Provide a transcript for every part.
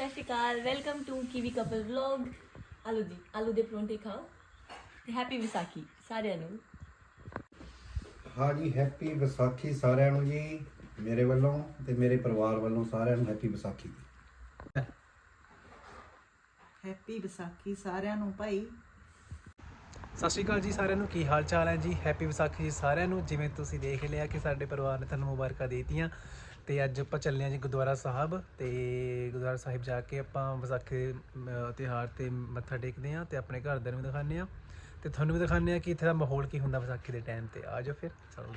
ਸਤਿ ਸ਼੍ਰੀ ਅਕਾਲ welcome to Kiwi couple vlog ਆਲੂ ਦੀ ਆਲੂ ਦੇ ਪਰੌਂਠੇ ਖਾਓ ਤੇ ਹੈਪੀ ਵਿਸਾਖੀ ਸਾਰਿਆਂ ਨੂੰ। ਹਾਂ ਜੀ ਹੈਪੀ ਵਿਸਾਖੀ ਸਾਰਿਆਂ ਨੂੰ ਜੀ ਮੇਰੇ ਵੱਲੋਂ ਤੇ ਮੇਰੇ ਪਰਿਵਾਰ ਵੱਲੋਂ ਸਾਰਿਆਂ ਨੂੰ ਹੈਪੀ ਵਿਸਾਖੀ ਦੀ ਹੈਪੀ ਵਿਸਾਖੀ ਸਾਰਿਆਂ ਨੂੰ ਭਾਈ। ਸਤਿ ਸ਼੍ਰੀ ਅਕਾਲ ਜੀ ਸਾਰਿਆਂ ਨੂੰ ਕੀ ਹਾਲ ਚਾਲ ਹੈ ਜੀ? ਹੈਪੀ ਵਿਸਾਖੀ ਜੀ ਸਾਰਿਆਂ ਨੂੰ। ਜਿਵੇਂ ਤੁਸੀਂ ਦੇਖ ਲਿਆ ਕਿ ਸਾਡੇ ਪਰਿਵਾਰ ਨੇ ਤੁਹਾਨੂੰ ਮੁਬਾਰਕਾਂ ਦੇ ਦਿੱਤੀਆਂ। ਤੇ ਅੱਜ ਆਪਾਂ ਚੱਲੇ ਹਾਂ ਜੀ ਗੁਰਦੁਆਰਾ ਸਾਹਿਬ ਤੇ ਗੁਰਦੁਆਰਾ ਸਾਹਿਬ ਜਾ ਕੇ ਆਪਾਂ ਵਿਸਾਖੀ ਦੇ ਤਿਉਹਾਰ ਤੇ ਮੱਥਾ ਟੇਕਦੇ ਹਾਂ ਤੇ ਆਪਣੇ ਘਰਦਿਆਂ ਨੂੰ ਵੀ ਦਿਖਾਉਂਦੇ ਹਾਂ ਤੇ ਤੁਹਾਨੂੰ ਵੀ ਦਿਖਾਉਂਦੇ ਹਾਂ ਕਿ ਇੱਥੇ ਦਾ ਮਾਹੌਲ ਕੀ ਹੁੰਦਾ ਵਿਸਾਖੀ ਦੇ ਟਾਈਮ ਤੇ। ਆ ਜਾਓ ਫਿਰ ਚਲੋ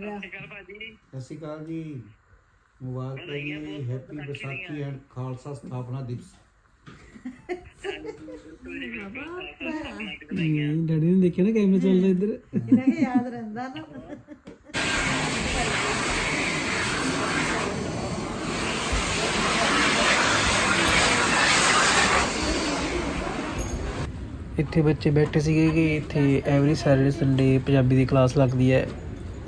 ਬਣ ਰਿਹਾ ਸਤਿ ਸ਼੍ਰੀ ਅਕਾਲ ਜੀ। ਮੁਬਾਰਕ ਹੈ ਜੀ ਹੈਪੀ ਵਿਸਾਖੀ ਐਂਡ ਖਾਲਸਾ ਸਥਾਪਨਾ ਦਿਵਸ। ਡੈਡੀ ਨੇ ਦੇਖਿਆ ਨਾ ਕੈਮਰਾ ਚੱਲਦਾ ਇੱਧਰ। ਇਹਨਾਂ ਕੇ ਯਾਦ ਰਹਿੰਦਾ ਨਾ। ਇੱਥੇ ਬੱਚੇ ਬੈਠੇ ਸੀਗੇ ਕਿ ਇੱਥੇ ਐਵਰੀ ਸੈਟਰਡੇ ਸੰਡੇ ਪੰਜਾਬੀ ਦੀ ਕਲਾਸ ਲੱਗਦੀ ਹੈ।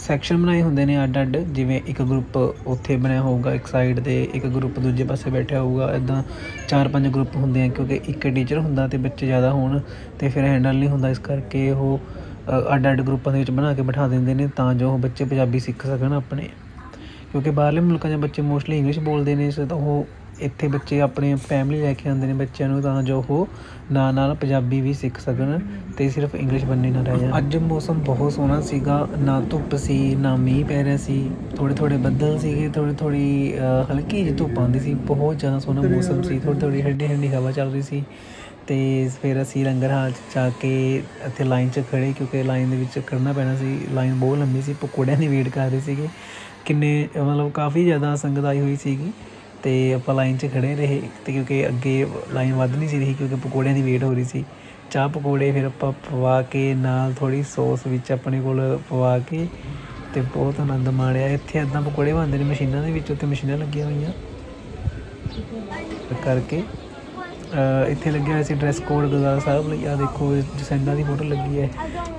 ਸੈਕਸ਼ਨ ਬਣਾਏ ਹੁੰਦੇ ਨੇ ਅੱਡ ਅੱਡ, ਜਿਵੇਂ ਇੱਕ ਗਰੁੱਪ ਉੱਥੇ ਬਣਿਆ ਹੋਊਗਾ, ਇੱਕ ਸਾਈਡ ਤੇ ਇੱਕ ਗਰੁੱਪ ਦੂਜੇ ਪਾਸੇ ਬੈਠਿਆ ਹੋਊਗਾ ਇਦਾਂ ਚਾਰ ਪੰਜ ਗਰੁੱਪ ਹੁੰਦੇ ਆ, ਕਿਉਂਕਿ ਇੱਕ ਟੀਚਰ ਹੁੰਦਾ ਤੇ ਬੱਚੇ ਜ਼ਿਆਦਾ ਹੋਣ ਤੇ ਫਿਰ ਹੈਂਡਲ ਨਹੀਂ ਹੁੰਦਾ, ਇਸ ਕਰਕੇ ਉਹ ਅੱਡ ਅੱਡ ਗਰੁੱਪਾਂ ਦੇ ਵਿੱਚ ਬਣਾ ਕੇ ਬਿਠਾ ਦਿੰਦੇ ਨੇ ਤਾਂ ਜੋ ਉਹ ਬੱਚੇ ਪੰਜਾਬੀ ਸਿੱਖ ਸਕਣ ਆਪਣੇ। ਕਿਉਂਕਿ ਬਾਹਰਲੇ ਮੁਲਕਾਂ ਦੇ ਬੱਚੇ ਮੋਸਟਲੀ ਇੰਗਲਿਸ਼ ਬੋਲਦੇ ਨੇ ਸੋ ਤਾਂ ਉਹ ਇੱਥੇ ਬੱਚੇ ਆਪਣੇ ਫੈਮਿਲੀ ਲੈ ਕੇ ਆਉਂਦੇ ਨੇ ਬੱਚਿਆਂ ਨੂੰ, ਤਾਂ ਜੋ ਉਹ ਨਾਲ ਨਾਲ ਪੰਜਾਬੀ ਵੀ ਸਿੱਖ ਸਕਣ ਅਤੇ ਸਿਰਫ ਇੰਗਲਿਸ਼ ਬੰਨੇ ਨਾ ਰਹਿ ਜਾਣ। ਅੱਜ ਮੌਸਮ ਬਹੁਤ ਸੋਹਣਾ ਸੀਗਾ, ਨਾ ਧੁੱਪ ਸੀ, ਨਾ ਮੀਂਹ ਪੈ ਰਿਹਾ ਸੀ ਥੋੜੇ ਥੋੜੇ ਬੱਦਲ ਸੀਗੇ ਥੋੜੀ ਥੋੜੀ ਹਲਕੀ ਜਿਹੀ ਧੁੱਪ ਆਉਂਦੀ ਸੀ, ਬਹੁਤ ਜ਼ਿਆਦਾ ਸੋਹਣਾ ਮੌਸਮ ਸੀ ਥੋੜੀ ਥੋੜੀ ਠੰਡੀ ਠੰਡੀ ਹਵਾ ਚੱਲ ਰਹੀ ਸੀ ਤੇ ਫਿਰ ਅਸੀਂ ਲੰਗਰ ਹਾਲ 'ਚ ਜਾ ਕੇ ਇੱਥੇ ਲਾਈਨ 'ਚ ਖੜੇ ਕਿਉਂਕਿ ਲਾਈਨ ਦੇ ਵਿੱਚ ਖੜਨਾ ਪੈਣਾ ਸੀ, ਲਾਈਨ ਬਹੁਤ ਲੰਬੀ ਸੀ, ਪਕੌੜਿਆਂ ਦੀ ਵੇਟ ਕਰ ਰਹੇ ਸੀਗੇ। ਕਿੰਨੇ, ਮਤਲਬ ਕਾਫੀ ਜ਼ਿਆਦਾ ਸੰਗਤ ਆਈ ਹੋਈ ਸੀਗੀ। ਅਤੇ ਆਪਾਂ ਲਾਈਨ 'ਚ ਖੜ੍ਹੇ ਰਹੇ ਅਤੇ ਕਿਉਂਕਿ ਅੱਗੇ ਲਾਈਨ ਵੱਧ ਨਹੀਂ ਸੀ ਰਹੀ ਕਿਉਂਕਿ ਪਕੌੜਿਆਂ ਦੀ ਵੇਟ ਹੋ ਰਹੀ ਸੀ। ਚਾਹ ਪਕੌੜੇ ਫਿਰ ਆਪਾਂ ਪਵਾ ਕੇ ਨਾਲ ਥੋੜ੍ਹੀ ਸੌਸ ਵਿੱਚ ਆਪਣੇ ਕੋਲ ਪਵਾ ਕੇ ਅਤੇ ਬਹੁਤ ਆਨੰਦ ਮਾਣਿਆ। ਇੱਥੇ ਇੱਦਾਂ ਪਕੌੜੇ ਬਣਦੇ ਨੇ ਮਸ਼ੀਨਾਂ ਦੇ ਵਿੱਚ ਉੱਤੇ ਮਸ਼ੀਨਾਂ ਲੱਗੀਆਂ ਹੋਈਆਂ। ਕਰਕੇ ਇੱਥੇ ਲੱਗਿਆ ਹੋਇਆ ਸੀ ਡਰੈਸ ਕੋਡ ਗੁਰਦੁਆਰਾ ਸਾਹਿਬ ਲਈ। ਆ ਦੇਖੋ ਜਸੈਂਡਾ ਦੀ ਫੋਟੋ ਲੱਗੀ ਹੈ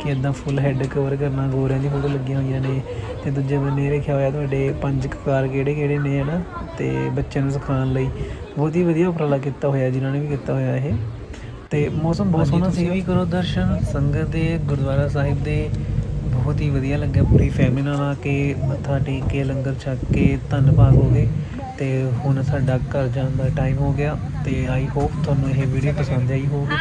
ਕਿ ਇਦਾਂ ਫੁੱਲ ਹੈੱਡ ਕਵਰ ਕਰਨਾ ਗੋਰਿਆਂ ਦੀ ਫੋਟੋ ਲੱਗੀਆਂ ਹੋਈਆਂ ਨੇ। ਤੇ ਦੂਜੇ ਬੰਨੇ ਇਹ ਲਿਖਿਆ ਹੋਇਆ ਤੁਹਾਡੇ ਪੰਜ ਕਕਾਰ ਕਿਹੜੇ ਕਿਹੜੇ ਨੇ ਹਨਾ? ਤੇ ਬੱਚਿਆਂ ਨੂੰ ਸਿਖਾਉਣ ਲਈ। ਬਹੁਤ ਹੀ ਵਧੀਆ ਉਪਰਾਲਾ ਕੀਤਾ ਹੋਇਆ ਜਿਨ੍ਹਾਂ ਨੇ ਵੀ ਕੀਤਾ ਹੋਇਆ ਇਹ। ਤੇ ਮੌਸਮ ਬਹੁਤ ਸੋਹਣਾ ਸੀ ਵੀ ਕਰੋ ਦਰਸ਼ਨ। ਸੰਗਤ ਦੇ ਗੁਰਦੁਆਰਾ ਸਾਹਿਬ ਦੇ ਬਹੁਤ ਹੀ ਵਧੀਆ ਲੱਗਿਆ। ਪੂਰੀ ਫੈਮਿਲੀ ਨਾਲ ਆ ਕੇ ਮੱਥਾ ਟੇਕ ਕੇ ਲੰਗਰ ਛਕ ਕੇ ਧੰਨ ਭਾਗ ਹੋ ਗਏ। ਅਤੇ ਹੁਣ ਸਾਡਾ ਘਰ ਜਾਣ ਦਾ ਟਾਈਮ ਹੋ ਗਿਆ ਅਤੇ ਆਈ ਹੋਪ ਤੁਹਾਨੂੰ ਇਹ ਵੀਡੀਓ ਪਸੰਦ ਆਈ ਹੋਵੇ